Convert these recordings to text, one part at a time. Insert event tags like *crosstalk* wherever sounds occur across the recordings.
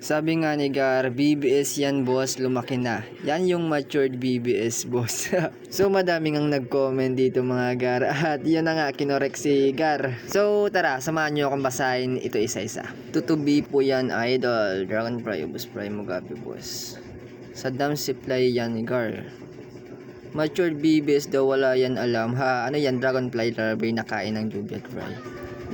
Sabi nga ni Gar, BBS yan boss, lumaki na. Yan yung matured BBS *laughs* boss. so madami ngang nag-comment dito mga Gar. At yun na nga, kinorek si Gar. So tara, samahan nyo akong basahin ito isa-isa. Tutubi po yan idol. Dragon Fry, Ubus Fry, Mugabe boss. Sa dam supply yan ni Gar. Matured BBS daw wala yan alam. Ha, ano yan, Dragonfly larvae na kain ng Jubiat Fry.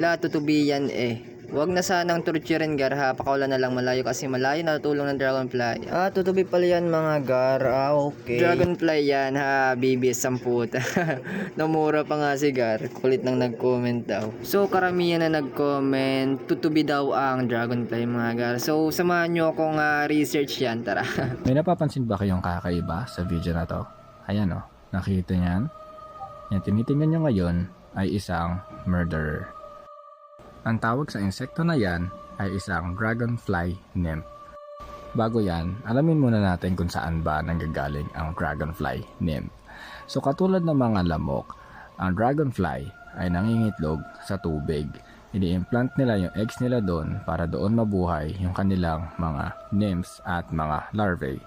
La, tutubi yan eh. Huwag na sanang torturin gar ha, pakawalan na lang malayo kasi malayo natutulong ng dragonfly. Ah, tutubi pala yan mga gar. Ah, okay. Dragonfly yan ha, bibis samputa. *laughs* Namura pa nga si gar, kulit nang nag-comment daw. So, karamihan na nag-comment, tutubi daw ang dragonfly mga gar. So, samahan nyo akong ah, research yan, tara. *laughs* May napapansin ba kayong kakaiba sa video na to? Ayan o, nakita niyan? Yan, tinitingnan nyo ngayon ay isang murderer. Ang tawag sa insekto na yan ay isang dragonfly nymph. Bago yan, alamin muna natin kung saan ba nanggagaling ang dragonfly nymph. So katulad ng mga lamok, ang dragonfly ay nangingitlog sa tubig. Ini-implant nila yung eggs nila doon para doon mabuhay yung kanilang mga nymphs at mga larvae.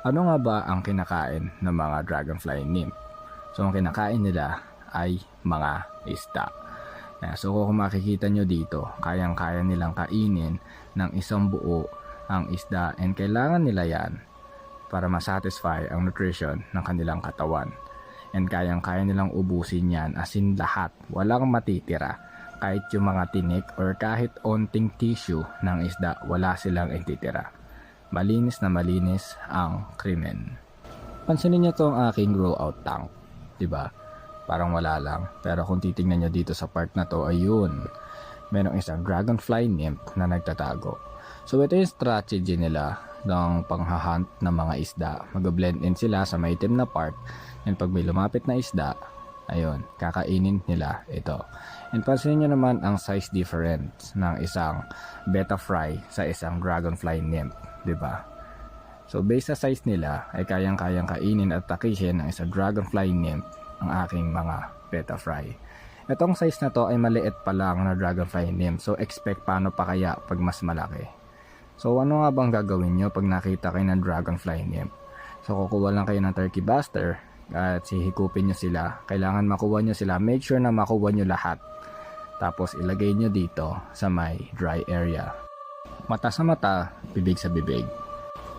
Ano nga ba ang kinakain ng mga dragonfly nymph? So ang kinakain nila ay mga isda. So kung makikita nyo dito, kayang-kaya nilang kainin ng isang buo ang isda and kailangan nila yan para masatisfy ang nutrition ng kanilang katawan. And kayang-kaya nilang ubusin yan as in lahat. Walang matitira. Kahit yung mga tinik or kahit onting tissue ng isda, wala silang ititira. Malinis na malinis ang krimen. Pansinin niyo to ang aking grow out tank. 'di ba? Parang wala lang. Pero kung titingnan nyo dito sa part na to, ayun. Merong isang dragonfly nymph na nagtatago. So ito yung strategy nila ng panghahunt ng mga isda. Mag-blend in sila sa maitim na part. And pag may lumapit na isda, ayun, kakainin nila ito. And pansinin nyo naman ang size difference ng isang betta fry sa isang dragonfly nymph. 'di ba? So based sa size nila ay kayang-kayang kainin at takihin ng isang dragonfly nymph ang aking mga betta fry. Itong size na to ay maliit pa lang na dragonfly nymph so expect paano pa kaya pag mas malaki. So ano nga bang gagawin nyo pag nakita kayo ng dragonfly nymph? So kukuha lang kayo ng turkey buster at sihikupin nyo sila. Kailangan makuha nyo sila. Make sure na makuha nyo lahat. Tapos ilagay nyo dito sa may dry area. Mata sa mata, bibig sa bibig.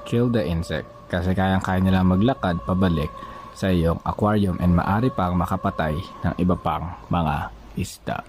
Kill the insect kasi kayang-kaya nila maglakad pabalik sa iyong aquarium and maari pang makapatay ng iba pang mga isda.